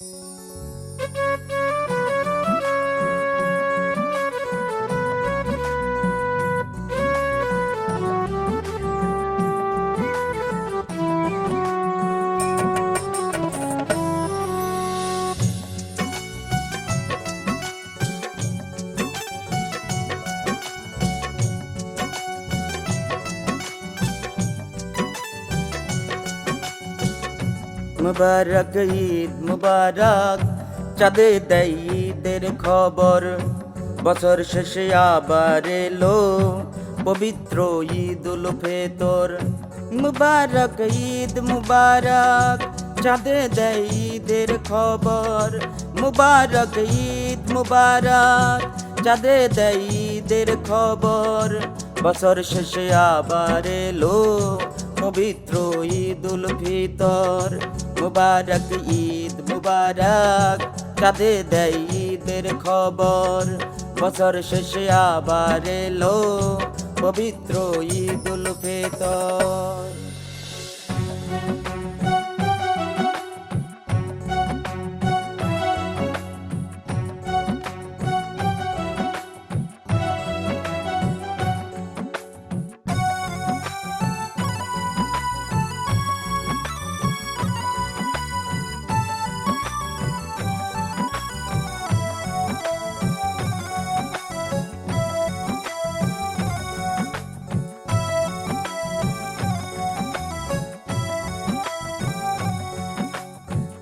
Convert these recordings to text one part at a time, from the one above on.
Música মুবারক, ঈদ মুবারক। চাঁদে দেয় ঈদের খবর। বছর শেষে আবার এলো পবিত্র ঈদ উল ফেতর। মুবারক, ঈদ মুবারক। চাঁদে দেয় ঈদের খবর। মুবারক, ঈদ মুবারক। চাঁদে দেয় ঈদের খবর। বছর শেষে আবার এলো পবিত্র ঈদ উল ফিতর। মুবারক, ঈদ মুবারক কাঁদে দেয় ঈদের খবর। বছর শেষে আবার এলো পবিত্র ঈদ উল ফিতর।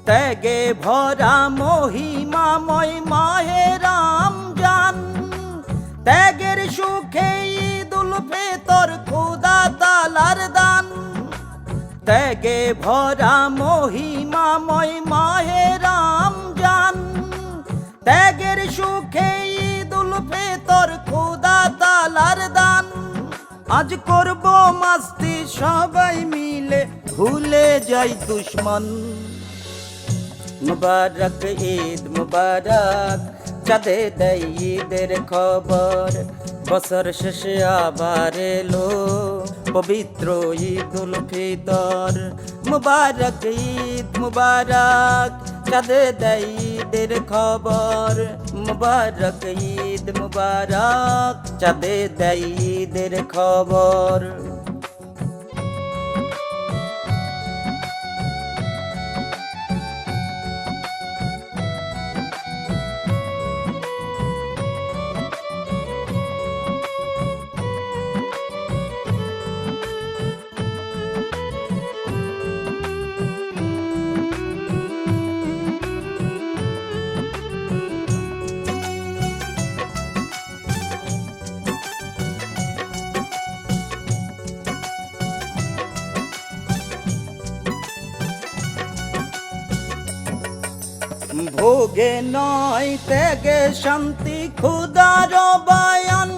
ত্যাগে ভরা মহিমাময় মাহে রাম জান। ত্যাগের সুখে ঈদুল ফেতর খুদা তালার দান। ত্যাগে ভরা মহিমাময় মাহে রাম জান। ত্যাগের সুখে ঈদুল ফেতর খুদা তালার দান। আজ করব মাস্তি সবাই মিলে, ভুলে যাই দুশ্মন। মুবারক, ঈদ মুবারক। চাঁদে দেয় ঈদের খবর, বছর শেষে আবার এলো পবিত্র ঈদ উল ফিতর। মুবারক, ঈদ মুবারক, চাঁদে দেয় ঈদের খবর। মুবারক, ঈদ মুবারক, চাঁদে দেয় ঈদের খবর। ভোগে নয় ত্যাগে শান্তি ক্ষুদার বায়ান।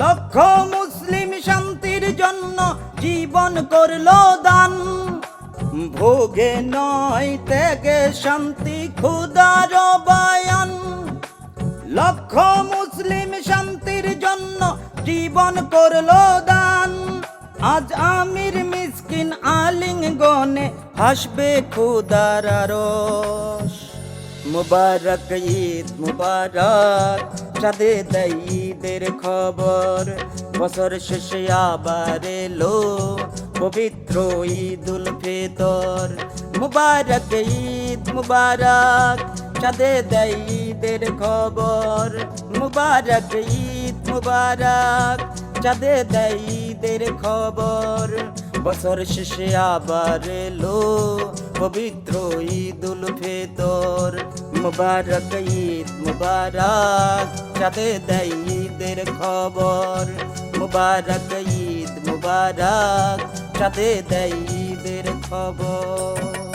লক্ষ মুসলিম শান্তির জন্য জীবন করল দান। ভোগে নয় ত্যাগে শান্তি ক্ষুদার বায়ান। লক্ষ মুসলিম শান্তির জন্য জীবন করল দান। আজ আমির মিসকিন আলিঙ্গনে হাসবে খুদার আরশ। মুবারক, ঈদ মুবারক। চাঁদে ঈদের খবর। বছর শেষে আবার এলো পবিত্র ঈদ উল ফিতর। মুবারক, ঈদ মুবারক। চাঁদে ঈদের খবর। মুবারক, ঈদ মুবারক। চাঁদে ঈদের খবর। বছর শেষে আবার এলো পবিত্র ঈদ উল ফিতর। মুবারক ঈদ মুবারক চাঁদে দেয় ঈদের খবর। মুবারক ঈদ মুবারক চাঁদে দেয় ঈদের খবর।